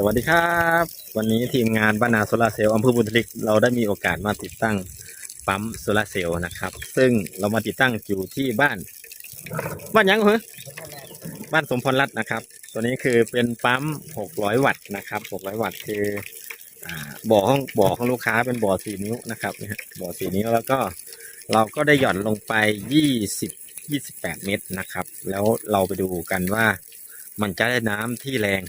สวัสดีครับ วันนี้ทีมงานบ้านนาโซลาเซลล์อำเภอบุญทลิกเราได้มีโอกาสมาติดตั้งปั๊มโซลาเซลล์นะครับ ซึ่งเรามาติดตั้งอยู่ที่บ้าน บ้านยังเหรอบ้านสมพรรัตน์นะครับ ตัวนี้คือเป็นปั๊ม 600 วัตต์นะครับ 600 วัตต์คืออ่าบ่อของบ่อของลูกค้าเป็นบ่อ4นิ้วนะครับนะฮะบ่อ4นิ้วแล้วก็เราก็ได้หย่อนลงไป 20 28 เมตรนะครับ แล้วเราไปดูกันว่ามันจะได้น้ำที่แรง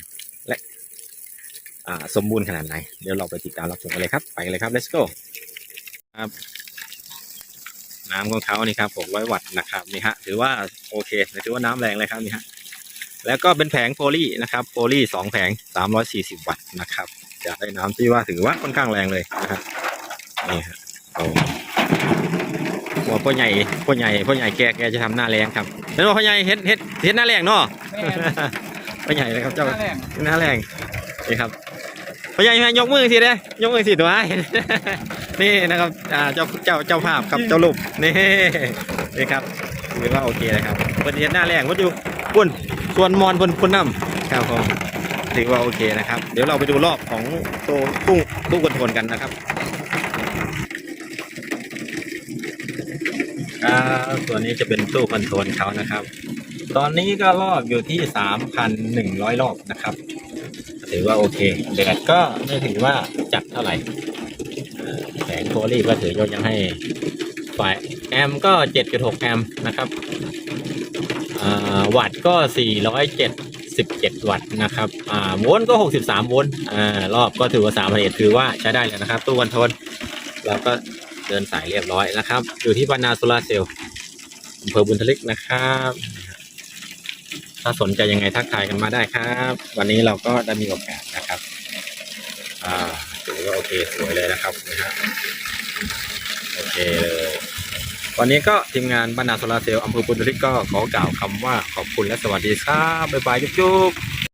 สมบูรณ์ขนาดไหน เดี๋ยวเราไปติดตามรับชมกันเลยครับ ไปกันเลยครับ let's go ครับน้ำของเขานี่ครับ600วัตต์นะครับนี่ฮะถือว่าโอเคถือว่าน้ำแรงเลยครับนี่ฮะแล้วก็เป็นแผงโพลีนะครับโพลีสองแผง 340 วัตต์นะครับ จะได้น้ำที่ว่าถือว่าค่อนข้างแรงเลยนะครับนี่ฮะโอ้หัวพ่อใหญ่พ่อใหญ่พ่อใหญ่แกแกจะทำหน้าแรงครับเห็นว่าพ่อใหญ่เฮ็ดเฮ็ดเฮ็ดหน้าแรงเนาะพ่อใหญ่เลยครับเจ้าหน้าแรงหน้าแรงนี่ครับ พ่อใหญ่ยกมือสิเด้ยกมือสิตัวนี่นะครับอ่าเจ้าเจ้าเจ้าภาพครับเจ้าลูกนี่นี่ครับถือว่าโอเคเลยครับเปิดเห็นหน้าแรงวัดอยู่ปุ่นส่วนมอนปุ่นปุ่นน้ำครับผมถือว่าโอเคนะครับ เดี๋ยวเราไปดูรอบของตัวตู้ตู้คอนโทรลกันนะครับครับตัวนี้จะเป็นตู้คอนโทรลเขานะครับ ตอนนี้ก็รอบอยู่ที่ 3,100 รอบนะครับ ถือว่าโอเคแดดก็ไม่ถือว่าจัดเท่าไหร่แสงโพลีก็ถือว่ายังให้ฝ่ายแอมป์ก็ 7.6 แอมนะครับอ่าวัตต์ก็ 477 วัตต์นะครับอ่าโวลต์ก็ 63 โวลต์อ่ารอบก็ถือว่า3 1 0ถือว่าใช้ได้แล้วนะครับ ตู้วันทนเราก็เดินสายเรียบร้อยนะครับ อยู่ที่บรรนาโซลาร์เซลล์อำเภอบุญทลิกนะครับ ถ้าสนใจยังไงทักทายกันมาได้ครับ วันนี้เราก็ได้มีโอกาสนะครับอ่าถือว่าโอเคสวยเลยนะครับนะฮะโอเคเลยวันนี้ก็ทีมงานบรรณาโซลาร์เซลล์อำเภอปุณณริกก็ขอกล่าวคำว่าขอบคุณและสวัสดีครับบ๊ายบายจุ๊บๆ